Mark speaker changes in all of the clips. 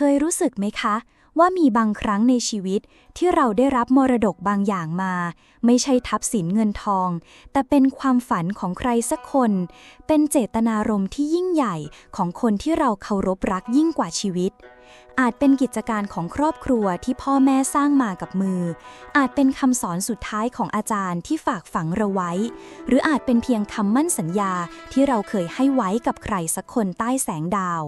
Speaker 1: เคยรู้สึกไหมคะ ว่ามีบางครั้งในชีวิตที่เราได้รับมรดกบางอย่างมา ไม่ใช่ทับสินเงินทอง แต่เป็นความฝันของใครสักคน เป็นเจตนารมณ์ที่ยิ่งใหญ่ของคนที่เราเคารพรักยิ่งกว่าชีวิต อาจเป็นกิจการของครอบครัวที่พ่อแม่สร้างมากับมือ อาจเป็นคำสอนสุดท้ายของอาจารย์ที่ฝากฝังเราไว้ หรืออาจเป็นเพียงคำมั่นสัญญาที่เราเคยให้ไว้กับใครสักคนใต้แสงดาว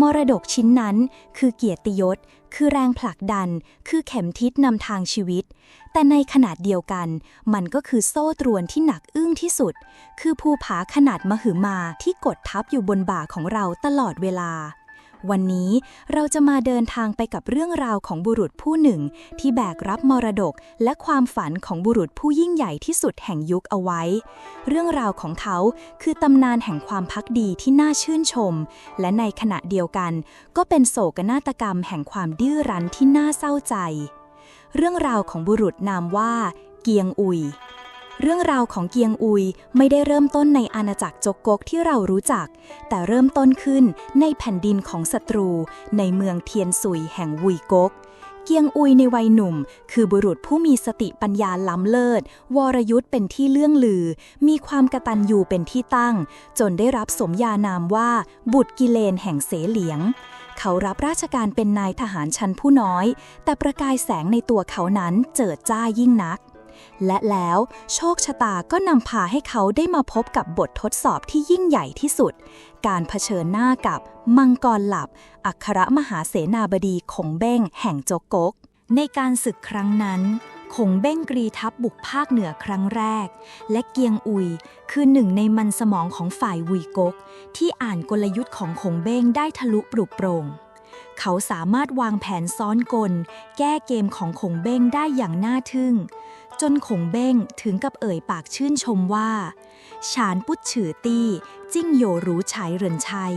Speaker 1: มรดกชิ้นนั้น คือเกียรติยศ คือแรงผลักดัน คือเข็มทิศนำทางชีวิต แต่ในขนาดเดียวกัน มันก็คือโซ่ตรวนที่หนักอึ้งที่สุด คือภูผาขนาดมหึมาที่กดทับอยู่บนบ่าของเราตลอดเวลา วันนี้เราจะมาเดินทางไปกับเรื่องราวของบุรุษผู้หนึ่ง ที่แบกรับมรดกและความฝันของบุรุษผู้ยิ่งใหญ่ที่สุดแห่งยุคเอาไว้ เรื่องราวของเขาคือตำนานแห่งความพักดีที่น่าชื่นชม และในขณะเดียวกัน ก็เป็นโศกนาฏกรรมแห่งความดื้อรั้นที่น่าเศร้าใจ เรื่องราวของบุรุษนามว่า เกียงอุย เรื่องราวของเกียงอุยไม่ได้เริ่มต้นในอาณาจักรจกกกที่เรารู้จัก แต่เริ่มต้นขึ้นในแผ่นดินของศัตรู ในเมืองเทียนซุยแห่งวุยกกเกียงอุยในวัยหนุ่ม คือบุรุษผู้มีสติปัญญาล้ำเลิศ วรยุทธ์เป็นที่เลื่องลือ มีความกระตัญญูเป็นที่ตั้ง จนได้รับสมญานามว่า บุตรกิเลนแห่งเสเหลียง เขารับราชการเป็นนายทหารชั้นผู้น้อย แต่ประกายแสงในตัวเขานั้นเจิดจ้ายิ่งนัก และแล้วโชคชะตาก็นำพาให้เขาได้มาพบกับบททดสอบที่ยิ่งใหญ่ที่สุด การเผชิญหน้ากับมังกรหลับ อัครมหาเสนาบดีคงเบ้งแห่งโจกกก ในการศึกครั้งนั้นคงเบ้งกรีทัพบุกภาคเหนือครั้งแรก และเกียงอุยคือหนึ่งในมันสมองของฝ่ายวุยกก ที่อ่านกลยุทธ์ของคงเบ้งได้ทะลุปลุกโปร่งเขาสามารถวางแผนซ้อนกล แก้เกมของคงเบ้งได้อย่างน่าทึ่ง จนคงเบ้งถึงกับเอ่ยปากชื่นชมว่าฉานปุดฉือตี้จิ้งโยรู้ฉายเรินชัย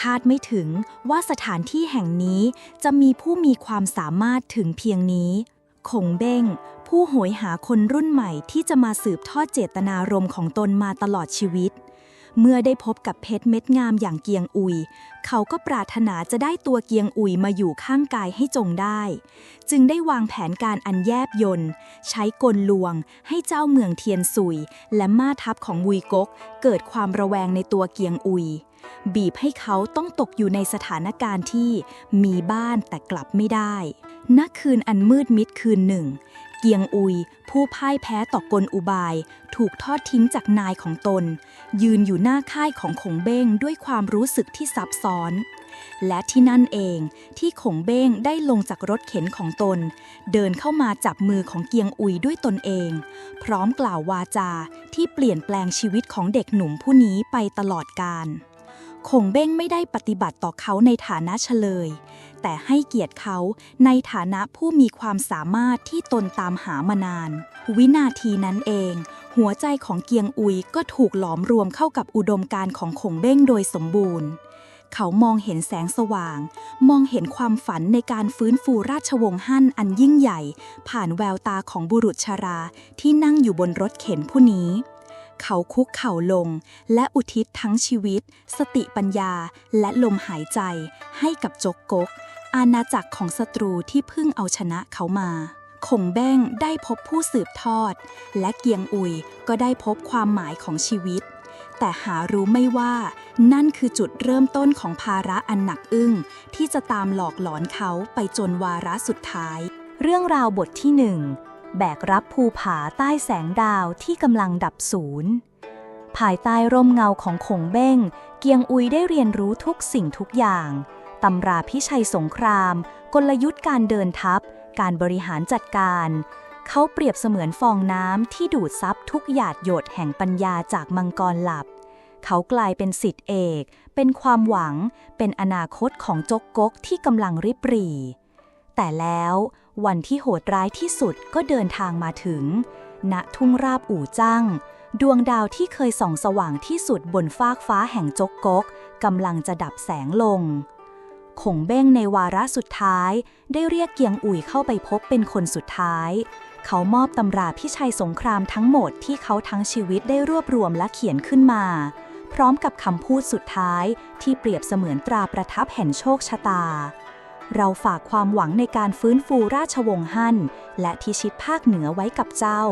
Speaker 1: คาดไม่ถึงว่าสถานที่แห่งนี้จะมีผู้มีความสามารถถึงเพียงนี้คงเบ้ง ผู้โหยหาคนรุ่นใหม่ที่จะมาสืบทอดเจตนารมณ์ของตนมาตลอดชีวิต เมื่อได้พบกับเพชรเม็ดงามอย่างเกียงอุย เขาก็ปรารถนาจะได้ตัวเกียงอุยมาอยู่ข้างกายให้จงได้ จึงได้วางแผนการอันแยบยนต์ใช้กลลวงให้เจ้าเมืองเทียนซุย และมาทัพของวุยกก เกิดความระแวงในตัวเกียงอุย บีบให้เขาต้องตกอยู่ในสถานการณ์ที่มีบ้านแต่กลับไม่ได้ณคืนอันมืดมิดคืนหนึ่ง เกียงอุย ผู้พ่ายแพ้ต่อกลอุบาย ถูกทอดทิ้งจากนายของตน ยืนอยู่หน้าค่ายของขงเบ้งด้วยความรู้สึกที่ซับซ้อน และที่นั่นเองที่ขงเบ้งได้ลงจากรถเข็นของตน เดินเข้ามาจับมือของเกียงอุยด้วยตนเอง พร้อมกล่าววาจาที่เปลี่ยนแปลงชีวิตของเด็กหนุ่มผู้นี้ไปตลอดกาลคงเบ้งไม่ได้ปฏิบัติต่อเขาในฐานะเฉลย แต่ให้เกียรติเขาในฐานะผู้มีความสามารถที่ตนตามหามานาน วินาทีนั้นเอง หัวใจของเกียงอุยก็ถูกหลอมรวมเข้ากับอุดมการของคงเบ้งโดยสมบูรณ์ เขามองเห็นแสงสว่าง มองเห็นความฝันในการฟื้นฟูราชวงศ์ฮั่นอันยิ่งใหญ่ ผ่านแววตาของบุรุษชราที่นั่งอยู่บนรถเข็นผู้นี้เขาคุกเข่าลง และอุทิศทั้งชีวิต สติปัญญา และลมหายใจ ให้กับจกกก อาณาจักรของศัตรูที่เพิ่งเอาชนะเขามาคงแบ้งได้พบผู้สืบทอด และเกียงอุยก็ได้พบความหมายของชีวิต แต่หารู้ไม่ว่า นั่นคือจุดเริ่มต้นของภาระอันหนักอึ้ง ที่จะตามหลอกหลอนเขาไปจนวาระสุดท้าย เรื่องราวบทที่หนึ่งแบกรับภูผาใต้แสงดาวที่กำลังดับศูนย์ภายใต้ร่มเงาของขงเบ้ง เกียงอุยได้เรียนรู้ทุกสิ่งทุกอย่าง ตำราพิชัยสงคราม กลยุทธ์การเดินทัพ การบริหารจัดการ เขาเปรียบเสมือนฟองน้ำที่ดูดซับทุกหยาดหยดแห่งปัญญาจากมังกรหลับ เขากลายเป็นสิทธิเอก เป็นความหวัง เป็นอนาคตของจกกกที่กำลังริบหรี่ แต่แล้ววันที่โหดร้ายที่สุดก็เดินทางมาถึง ณ ทุ่งราบอู่จ้างดวงดาวที่เคยส่องสว่างที่สุดบนฟากฟ้าแห่งจกกกกำลังจะดับแสงลง ขงเบ้งในวาระสุดท้าย ได้เรียกเกียงอุ่ยเข้าไปพบเป็นคนสุดท้าย เขามอบตำราพิชัยสงครามทั้งหมดที่เขาทั้งชีวิตได้รวบรวมและเขียนขึ้นมา พร้อมกับคำพูดสุดท้ายที่เปรียบเสมือนตราประทับแห่งโชคชะตา เราฝากความหวังในการฟื้นฟูราชวงศ์ฮั่น และทิชิตภาคเหนือไว้กับเจ้า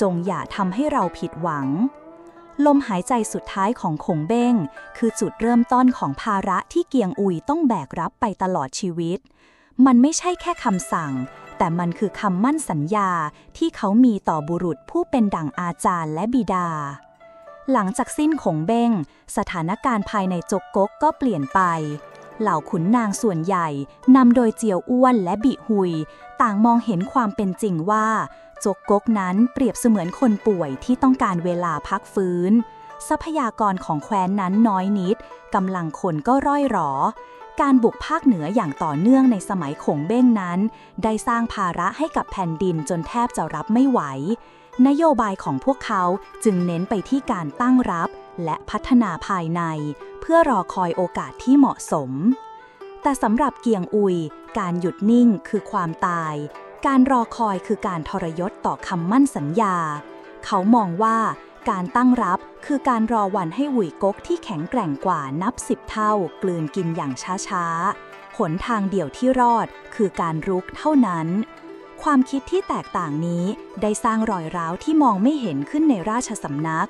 Speaker 1: จงอย่าทำให้เราผิดหวัง ลมหายใจสุดท้ายของคงเบ้ง คือจุดเริ่มต้นของภาระที่เกียงอุยต้องแบกรับไปตลอดชีวิต มันไม่ใช่แค่คำสั่ง แต่มันคือคำมั่นสัญญาที่เขามีต่อบุรุษผู้เป็นดั่งอาจารย์และบิดา หลังจากสิ้นคงเบ้ง สถานการณ์ภายในจกกกก็เปลี่ยนไปเหล่าขุนนางส่วนใหญ่นำโดยเจียวอ้วนและบิหุย ต่างมองเห็นความเป็นจริงว่า จกกกนั้นเปรียบเสมือนคนป่วยที่ต้องการเวลาพักฟื้น ทรัพยากรของแคว้นนั้นน้อยนิดกำลังคนก็ร่อยหรอ การบุกภาคเหนืออย่างต่อเนื่องในสมัยขงเบ้งนั้น ได้สร้างภาระให้กับแผ่นดินจนแทบจะรับไม่ไหว นโยบายของพวกเขาจึงเน้นไปที่การตั้งรับและพัฒนาภายใน เพื่อรอคอยโอกาสที่เหมาะสม แต่สำหรับเกียงอุย การหยุดนิ่งคือความตาย การรอคอยคือการทรยศต่อคำมั่นสัญญา เขามองว่าการตั้งรับคือการรอวันให้หวุยก๊กที่แข็งแกร่งกว่านับสิบเท่า กลืนกินอย่างช้าๆ หนทางเดี่ยวที่รอดคือการรุกเท่านั้น ความคิดที่แตกต่างนี้ได้สร้างรอยร้าวที่มองไม่เห็นขึ้นในราชสำนัก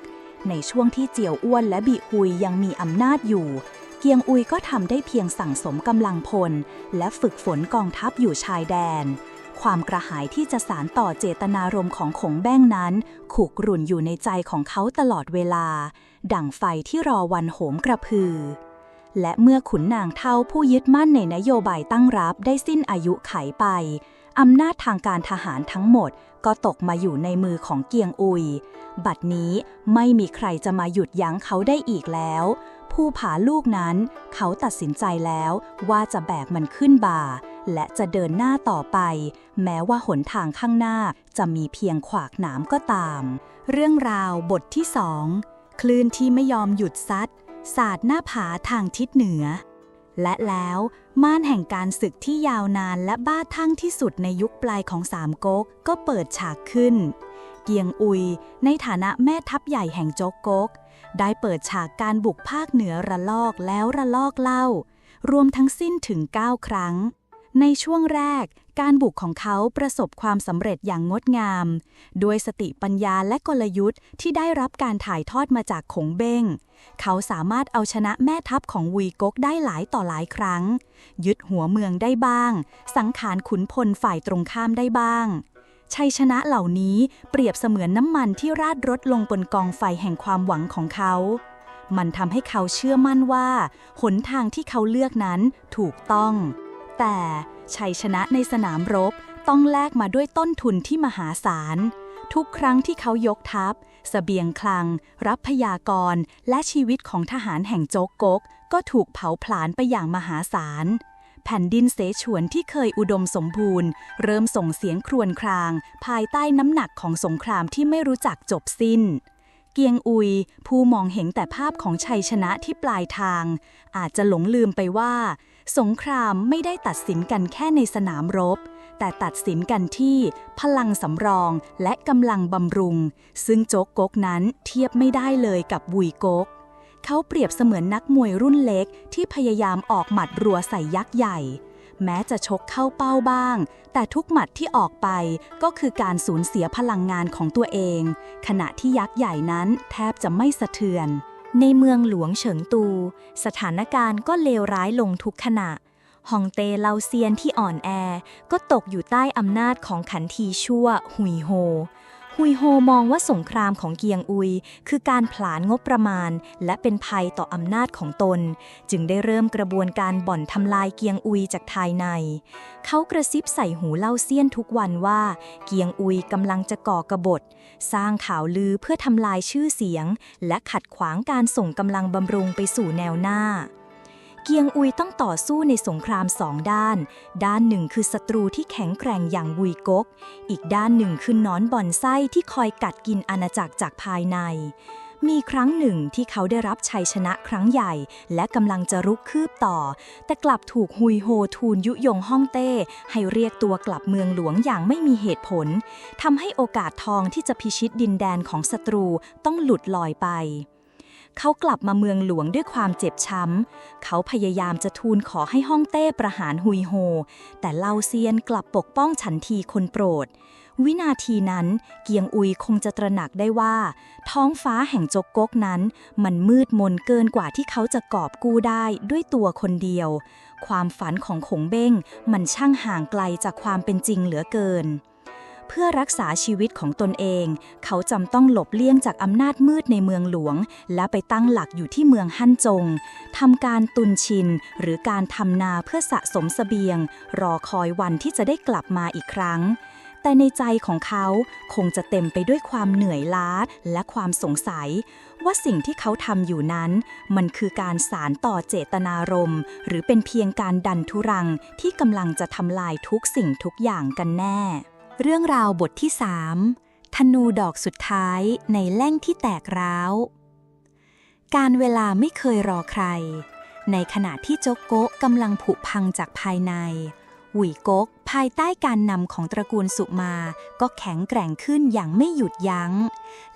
Speaker 1: ในช่วงที่เจียวอ้วนและบิฮุยยังมีอำนาจอยู่ เกียงอุยก็ทำได้เพียงสั่งสมกำลังพล และฝึกฝนกองทัพอยู่ชายแดน ความกระหายที่จะสารต่อเจตนารมณ์ของขงแบ้งนั้นขุกรุ่นอยู่ในใจของเขาตลอดเวลา ดั่งไฟที่รอวันโหมกระพือ และเมื่อขุนนางเท่าผู้ยึดมั่นในนโยบายตั้งรับได้สิ้นอายุไขไป อำนาจทางการทหารทั้งหมดก็ตกมาอยู่ในมือของเกียงอุย บัดนี้ไม่มีใครจะมาหยุดยั้งเขาได้อีกแล้ว ผู้ผาลูกนั้น เขาตัดสินใจแล้วว่าจะแบกมันขึ้นบ่า และจะเดินหน้าต่อไป แม้ว่าหนทางข้างหน้าจะมีเพียงขวากหนามก็ตาม เรื่องราวบทที่สองคลื่นที่ไม่ยอมหยุดซัดสาดหน้าผาทางทิศเหนือ และแล้วม่านแห่งการศึกที่ยาวนานและบ้าทั่งที่สุดในยุคปลายของสามก๊กก็เปิดฉากขึ้น เกียงอุย ในฐานะแม่ทัพใหญ่แห่งโจกก๊กได้เปิดฉากการบุกภาคเหนือระลอกแล้วระลอกเล่า รวมทั้งสิ้นถึง 9 ครั้ง ในช่วงแรก การบุกของเขาประสบความสำเร็จอย่างงดงาม ด้วยสติปัญญาและกลยุทธ์ที่ได้รับการถ่ายทอดมาจากขงเบ้ง เขาสามารถเอาชนะแม่ทัพของวีก๊กได้หลายต่อหลายครั้ง ยึดหัวเมืองได้บ้าง สังขารขุนพลฝ่ายตรงข้ามได้บ้าง ชัยชนะเหล่านี้เปรียบเสมือนน้ำมันที่ราดรถลงบนกองไฟแห่งความหวังของเขา มันทำให้เขาเชื่อมั่นว่า หนทางที่เขาเลือกนั้นถูกต้อง แต่ชัยชนะในสนามรบต้องแลกมาด้วยต้นทุนที่มหาศาล ทุกครั้งที่เขายกทัพสเสบียงคลัง รับพยากรและชีวิตของทหารแห่งโจกกกก็ถูกเผาผลาญไปอย่างมหาศาล แผ่นดินเสฉวนที่เคยอุดมสมบูรณ์ เริ่มส่งเสียงครวญคราง ภายใต้น้ำหนักของสงครามที่ไม่รู้จักจบสิ้น เกียงอุย ผู้มองเห็นแต่ภาพของชัยชนะที่ปลายทาง อาจจะหลงลืมไปว่า สงครามไม่ได้ตัดสินกันแค่ในสนามรบ แต่ตัดสินกันที่พลังสำรองและกำลังบำรุง ซึ่งโจ๊กก๊กนั้นเทียบไม่ได้เลยกับวุยก๊ก เขาเปรียบเสมือนนักมวยรุ่นเล็กที่พยายามออกหมัดรัวใส่ยักษ์ใหญ่ แม้จะชกเข้าเป้าบ้าง แต่ทุกหมัดที่ออกไปก็คือการสูญเสียพลังงานของตัวเอง ขณะที่ยักษ์ใหญ่นั้นแทบจะไม่สะเทือน ในเมืองหลวงเฉิงตู สถานการณ์ก็เลวร้ายลงทุกขณะฮองเต้เลาเซียนที่อ่อนแอ ก็ตกอยู่ใต้อำนาจของขันทีชั่วหุยโฮ หุยโฮมองว่าสงครามของเกียงอุย คือการผลาญงบประมาณ และเป็นภัยต่ออำนาจของตน จึงได้เริ่มกระบวนการบ่อนทำลายเกียงอุยจากภายใน เขากระซิบใส่หูเล่าเซียนทุกวันว่า เกียงอุยกำลังจะก่อกบฏ สร้างข่าวลือเพื่อทำลายชื่อเสียง และขัดขวางการส่งกำลังบำรุงไปสู่แนวหน้า เกียงอุยต้องต่อสู้ในสงครามสองด้าน ด้านหนึ่งคือศัตรูที่แข็งแกร่งอย่างวุยกก อีกด้านหนึ่งคือนอนบ่อนไส้ที่คอยกัดกินอาณาจักรจากภายใน มีครั้งหนึ่งที่เขาได้รับชัยชนะครั้งใหญ่ และกำลังจะรุกคืบต่อ แต่กลับถูกฮุยโฮทูลยุยงฮ่องเต้ ให้เรียกตัวกลับเมืองหลวงอย่างไม่มีเหตุผลทำให้โอกาสทองที่จะพิชิตดินแดนของศัตรูต้องหลุดลอยไป เขากลับมาเมืองหลวงด้วยความเจ็บช้ำ เขาพยายามจะทูลขอให้ฮ่องเต้ประหารฮุยโฮ แต่เล่าเซียนกลับปกป้องฉันทีคนโปรด วินาทีนั้นเกียงอุยคงจะตระหนักได้ว่า ท้องฟ้าแห่งจกกกนั้น มันมืดมนเกินกว่าที่เขาจะกอบกู้ได้ด้วยตัวคนเดียว ความฝันของขงเบ้งมันช่างห่างไกลจากความเป็นจริงเหลือเกิน เพื่อรักษาชีวิตของตนเอง เขาจำต้องหลบเลี่ยงจากอำนาจมืดในเมืองหลวง และไปตั้งหลักอยู่ที่เมืองฮั่นจงทำการตุนชิน หรือการทำนาเพื่อสะสมเสบียง รอคอยวันที่จะได้กลับมาอีกครั้ง แต่ในใจของเขาคงจะเต็มไปด้วยความเหนื่อยล้าและความสงสัย ว่าสิ่งที่เขาทำอยู่นั้น มันคือการสารต่อเจตนารมณ์หรือเป็นเพียงการดันทุรังที่กำลังจะทำลายทุกสิ่งทุกอย่างกันแน่ เรื่องราวบทที่3ธนูดอกสุดท้ายในแล่งที่แตกร้าว การเวลาไม่เคยรอใคร ในขณะที่โจกโกะกำลังผุพังจากภายใน หวุยกกภายใต้การนำของตระกูลสุมา ก็แข็งแกร่งขึ้นอย่างไม่หยุดยัง้ง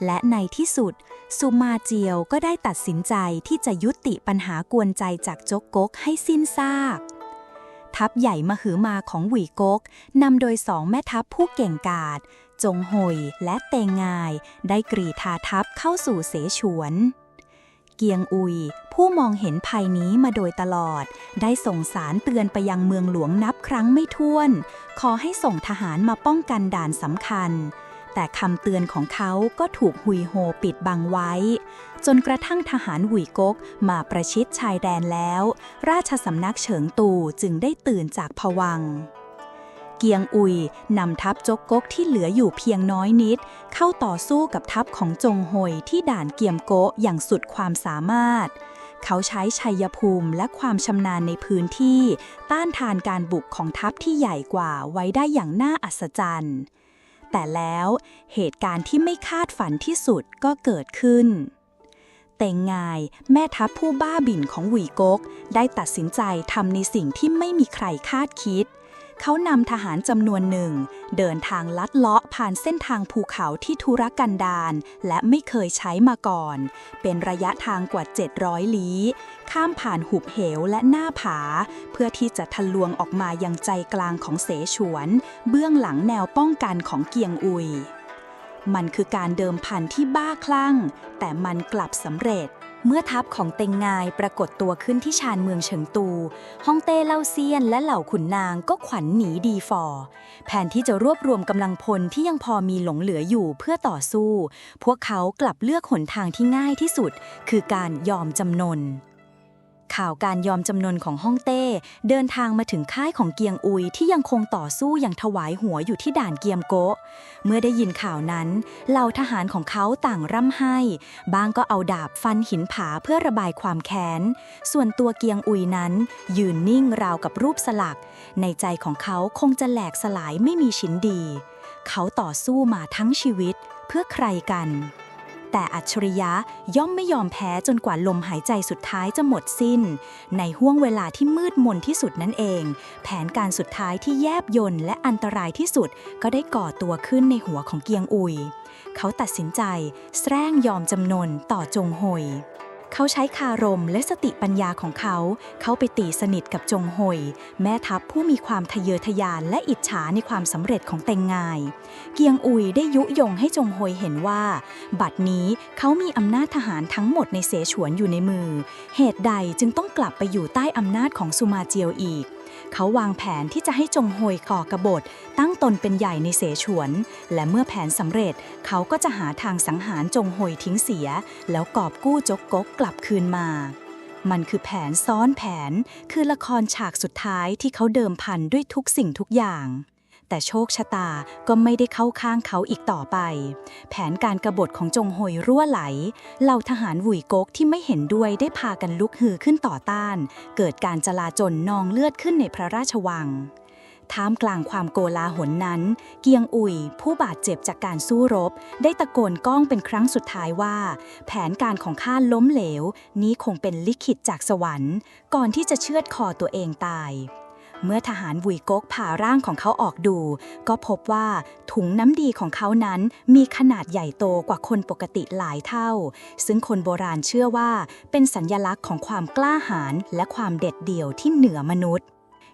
Speaker 1: และในที่สุด สุมาเจียวก็ได้ตัดสินใจที่จะยุติปัญหากวนใจจากโจกกกให้สิ้นซาก ทัพใหญ่มหือมาของหวีกกนำโดยสองแม่ทัพผู้เก่งกาจจงหยและเตงงาย ได้กรีธาทัพเข้าสู่เสฉวน เกียงอุย ผู้มองเห็นภัยนี้มาโดยตลอด ได้ส่งสารเตือนไปยังเมืองหลวงนับครั้งไม่ถ้วน ขอให้ส่งทหารมาป้องกันด่านสำคัญ แต่คำเตือนของเขาก็ถูกหุยโฮปิดบังไว้ จนกระทั่งทหารหวุยกกมาประชิดชายแดนแล้ว ราชสำนักเฉิงตูจึงได้ตื่นจากผวัง เกียงอุยนำทัพจกกกที่เหลืออยู่เพียงน้อยนิด เข้าต่อสู้กับทัพของจงหยที่ด่านเกียมโกะอย่างสุดความสามารถเขาใช้ชัยภูมิและความชำนาญในพื้นที่ ต้านทานการบุกของทัพที่ใหญ่กว่าไว้ได้อย่างน่าอัศจรรย์ แต่แล้วเหตุการณ์ที่ไม่คาดฝันที่สุดก็เกิดขึ้น ตงงาย แม่ทัพผู้บ้าบิ่นของหวีกก ได้ตัดสินใจทำในสิ่งที่ไม่มีใครคาดคิด เขานำทหารจำนวนหนึ่ง เดินทางลัดเลาะผ่านเส้นทางภูเขาที่ทุรกันดารและไม่เคยใช้มาก่อน เป็นระยะทางกว่า 700 ลี้ ข้ามผ่านหุบเหวและหน้าผา เพื่อที่จะทะลวงออกมายังใจกลางของเสฉวน เบื้องหลังแนวป้องกันของเกียงอุย มันคือการเดิมพันที่บ้าคลั่ง แต่มันกลับสำเร็จ เมื่อทัพของเต็งงายปรากฏตัวขึ้นที่ชานเมืองเฉิงตู ฮ่องเต้เล่าเซียนและเหล่าขุนนางก็ขวัญหนีดีฟอร์แผนที่จะรวบรวมกำลังพลที่ยังพอมีหลงเหลืออยู่เพื่อต่อสู้ พวกเขากลับเลือกหนทางที่ง่ายที่สุด คือการยอมจำนน ข่าวการยอมจำนนของฮ่องเต้ เดินทางมาถึงค่ายของเกียงอุยที่ยังคงต่อสู้อย่างถวายหัวอยู่ที่ด่านเกียมโกะเมื่อได้ยินข่าวนั้น เหล่าทหารของเขาต่างร่ำไห้ บางก็เอาดาบฟันหินผาเพื่อระบายความแค้น ส่วนตัวเกียงอุยนั้น ยืนนิ่งราวกับรูปสลัก ในใจของเขาคงจะแหลกสลายไม่มีชิ้นดี เขาต่อสู้มาทั้งชีวิตเพื่อใครกัน แต่อัจฉริยะย่อมไม่ยอมแพ้จนกว่าลมหายใจสุดท้ายจะหมดสิ้น ในห่วงเวลาที่มืดมนที่สุดนั่นเอง แผนการสุดท้ายที่แยบยนและอันตรายที่สุดก็ได้ก่อตัวขึ้นในหัวของเกียงอุย เขาตัดสินใจแสร้งยอมจำนนต่อจงหย เขาใช้คารมและสติปัญญาของเขา เข้าไปตีสนิทกับจงหยแม่ทัพผู้มีความทะเยอทะยานและอิจฉาในความสำเร็จของเตงงาย เกียงอุยได้ยุยงให้จงหยเห็นว่า บัดนี้เขามีอำนาจทหารทั้งหมดในเสฉวนอยู่ในมือ เหตุใดจึงต้องกลับไปอยู่ใต้อำนาจของสุมาเจียวอีก เขาวางแผนที่จะให้จงโฮยก่อกบฏตั้งตนเป็นใหญ่ในเสฉวน และเมื่อแผนสำเร็จ เขาก็จะหาทางสังหารจงโฮยทิ้งเสีย แล้วกอบกู้จกกกกลับคืนมา มันคือแผนซ้อนแผน คือละครฉากสุดท้ายที่เขาเดิมพันด้วยทุกสิ่งทุกอย่าง แต่โชคชะตาก็ไม่ได้เข้าข้างเขาอีกต่อไป แผนการกรบฏของจงโฮยรั่วไหล เหล่าทหารหวุยกกที่ไม่เห็นด้วยได้พากันลุกฮือขึ้นต่อต้าน เกิดการจลาจลนองเลือดขึ้นในพระราชวังท่ามกลางความโกลาหลนั้น เกียงอุยผู้บาดเจ็บจากการสู้รบ ได้ตะโกนก้องเป็นครั้งสุดท้ายว่า แผนการของข้าล้มเหลว นี้คงเป็นลิขิตจากสวรรค์ ก่อนที่จะเชือดคอตัวเองตาย เมื่อทหารบุยก๊กผ่าร่างของเขาออกดู ก็พบว่าถุงน้ำดีของเขานั้นมีขนาดใหญ่โตกว่าคนปกติหลายเท่า ซึ่งคนโบราณเชื่อว่าเป็นสัญญลักษณ์ของความกล้าหาญและความเด็ดเดี่ยวที่เหนือมนุษย์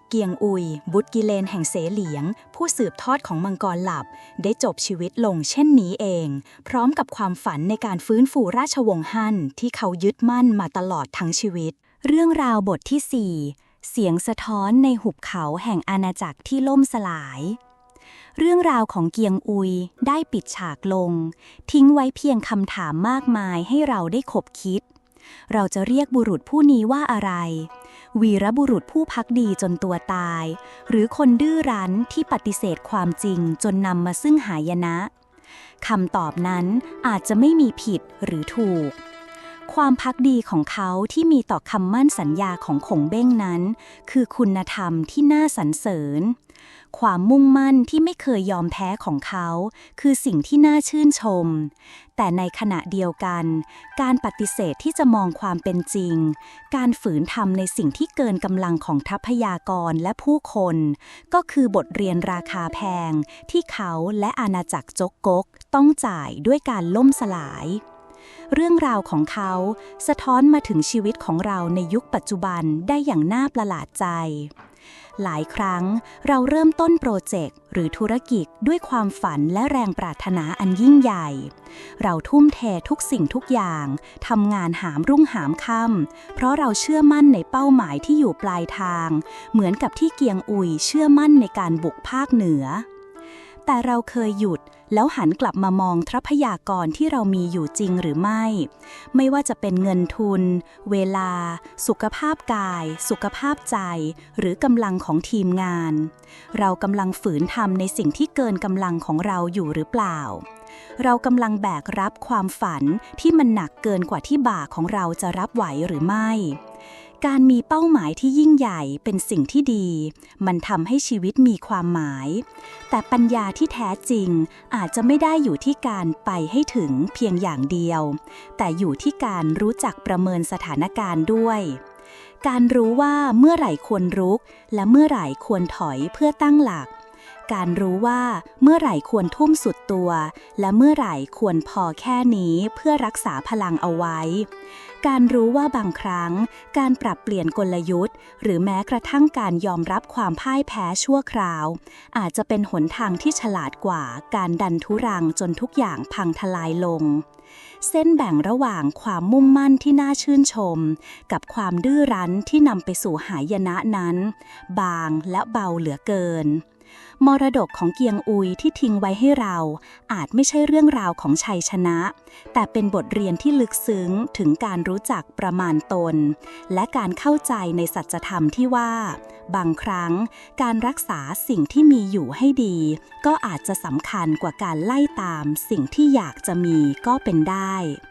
Speaker 1: เกียงอุย บุตรกิเลนแห่งเสเหลียง ผู้สืบทอดของมังกรหลับ ได้จบชีวิตลงเช่นนี้เอง พร้อมกับความฝันในการฟื้นฟูราชวงศ์ฮั่นที่เขายึดมั่นมาตลอดทั้งชีวิต เรื่องราวบทที่ 4 เสียงสะท้อนในหุบเขาแห่งอาณาจักรที่ล่มสลาย เรื่องราวของเกียงอุยได้ปิดฉากลง ทิ้งไว้เพียงคำถามมากมายให้เราได้ขบคิด เราจะเรียกบุรุษผู้นี้ว่าอะไร วีรบุรุษผู้พักดีจนตัวตาย หรือคนดื้อรั้นที่ปฏิเสธความจริงจนนำมาซึ่งหายนะคำตอบนั้นอาจจะไม่มีผิดหรือถูก ความพักดีของเขาที่มีต่อคำมั่นสัญญาของขงเบ้งนั้น คือคุณธรรมที่น่าสรรเสริญ ความมุ่งมั่นที่ไม่เคยยอมแพ้ของเขา คือสิ่งที่น่าชื่นชม แต่ในขณะเดียวกัน การปฏิเสธที่จะมองความเป็นจริง การฝืนทำในสิ่งที่เกินกำลังของทรัพยากรและผู้คน ก็คือบทเรียนราคาแพง ที่เขาและอาณาจักรจกกกต้องจ่ายด้วยการล่มสลาย เรื่องราวของเขาสะท้อนมาถึงชีวิตของเราในยุคปัจจุบันได้อย่างน่าประหลาดใจ หลายครั้งเราเริ่มต้นโปรเจกต์หรือธุรกิจด้วยความฝันและแรงปรารถนาอันยิ่งใหญ่ เราทุ่มเททุกสิ่งทุกอย่างทำงานหามรุ่งหามค่ำเพราะเราเชื่อมั่นในเป้าหมายที่อยู่ปลายทาง เหมือนกับที่เกียงอุยเชื่อมั่นในการบุกภาคเหนือ แต่เราเคยหยุดแล้วหันกลับมามองทรัพยากรที่เรามีอยู่จริงหรือไม่ ไม่ว่าจะเป็นเงินทุน เวลา สุขภาพกาย สุขภาพใจ หรือกำลังของทีมงาน เรากำลังฝืนทำในสิ่งที่เกินกำลังของเราอยู่หรือเปล่า เรากำลังแบกรับความฝันที่มันหนักเกินกว่าที่บ่าของเราจะรับไหวหรือไม่ การมีเป้าหมายที่ยิ่งใหญ่เป็นสิ่งที่ดี มันทำให้ชีวิตมีความหมาย แต่ปัญญาที่แท้จริงอาจจะไม่ได้อยู่ที่การไปให้ถึงเพียงอย่างเดียว แต่อยู่ที่การรู้จักประเมินสถานการณ์ด้วย การรู้ว่าเมื่อไหร่ควรรุก และเมื่อไหร่ควรถอยเพื่อตั้งหลัก การรู้ว่าเมื่อไหร่ควรทุ่มสุดตัว และเมื่อไหร่ควรพอแค่นี้เพื่อรักษาพลังเอาไว้ การรู้ว่าบางครั้ง การปรับเปลี่ยนกลยุทธ์ หรือแม้กระทั่งการยอมรับความพ่ายแพ้ชั่วคราว อาจจะเป็นหนทางที่ฉลาดกว่าการดันทุรังจนทุกอย่างพังทลายลง เส้นแบ่งระหว่างความมุ่งมั่นที่น่าชื่นชม กับความดื้อรั้นที่นำไปสู่หายนะนั้น บางและเบาเหลือเกิน มรดกของเกียงอุยที่ทิ้งไว้ให้เรา อาจไม่ใช่เรื่องราวของชัยชนะ แต่เป็นบทเรียนที่ลึกซึ้งถึงการรู้จักประมาณตน และการเข้าใจในสัจธรรมที่ว่า บางครั้งการรักษาสิ่งที่มีอยู่ให้ดี ก็อาจจะสำคัญกว่าการไล่ตามสิ่งที่อยากจะมีก็เป็นได้